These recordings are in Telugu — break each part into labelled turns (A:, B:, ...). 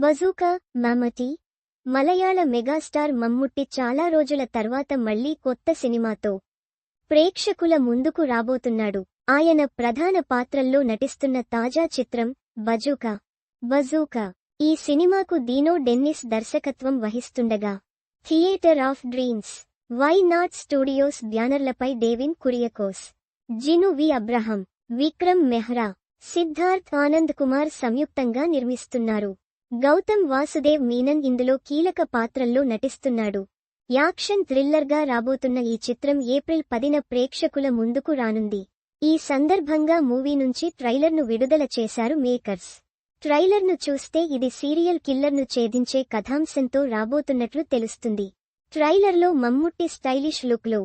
A: బజూకా మమటి మలయాళ మెగాస్టార్ మమ్ముట్టి చాలా రోజుల తర్వాత మళ్ళీ కొత్త సినిమాతో ప్రేక్షకుల ముందుకు రాబోతున్నాడు. ఆయన ప్రధాన పాత్రల్లో నటిస్తున్న తాజా చిత్రం బజూకా బజూకా ఈ సినిమాకు దీనో డెన్నిస్ దర్శకత్వం వహిస్తుండగా. Theatre of dreams. Why not studios బ్యానర్లపై Devin Kuriakose. Jinu V Abraham. Vikram Mehra. Siddharth Anand Kumar సంయుక్తంగా నిర్మిస్తున్నారు. గౌతమ్ వాసుదేవ్ మీనన్ ఇందులో కీలక పాత్రల్లో నటిస్తున్నాడు. యాక్షన్ థ్రిల్లర్గా రాబోతున్న ఈ చిత్రం ఏప్రిల్ పదిన ప్రేక్షకుల ముందుకు రానుంది. ఈ సందర్భంగా మూవీ నుంచి ట్రైలర్ను విడుదల చేశారు మేకర్స్. ట్రైలర్ను చూస్తే ఇది సీరియల్ కిల్లర్ను ఛేదించే కథాంశంతో రాబోతున్నట్లు తెలుస్తుంది. ట్రైలర్లో మమ్ముట్టి స్టైలిష్ లుక్లో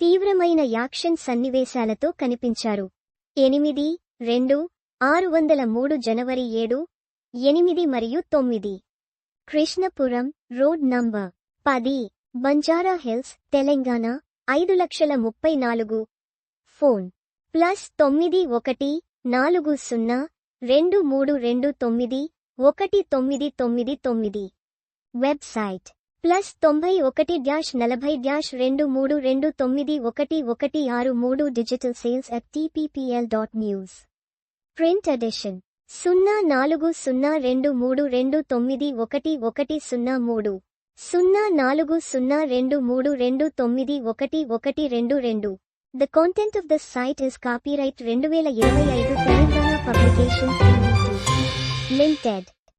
A: తీవ్రమైన యాక్షన్ సన్నివేశాలతో కనిపించారు. ఎనిమిది రెండు ఆరు వందల మూడు జనవరి ఏడు ఎనిమిది మరియు తొమ్మిది. కృష్ణపురం రోడ్ నంబర్ పది బంజారా హిల్స్ తెలంగాణ ఐదు లక్షల ముప్పై నాలుగు. ఫోన్ ప్లస్ తొమ్మిది ఒకటి నాలుగు సున్నా రెండు మూడు రెండు తొమ్మిది ఒకటి తొమ్మిది తొమ్మిది తొమ్మిది. వెబ్సైట్ ప్లస్ తొంభై ఒకటి డ్యాష్ నలభై డ్యాష్ రెండు మూడు రెండు తొమ్మిది ఒకటి ఒకటి ఆరు మూడు digital sales at TPPL dot news. Print edition సున్నా నాలుగు సున్నా రెండు మూడు రెండు తొమ్మిది ఒకటి ఒకటి సున్నా మూడు. సున్నా నాలుగు సున్నా రెండు మూడు రెండు తొమ్మిది ఒకటి ఒకటి రెండు రెండు. The content of the site is copyright రెండు వేల ఇరవై ఐదు తెలంగాణ పబ్లికేషన్ లిమిటెడ్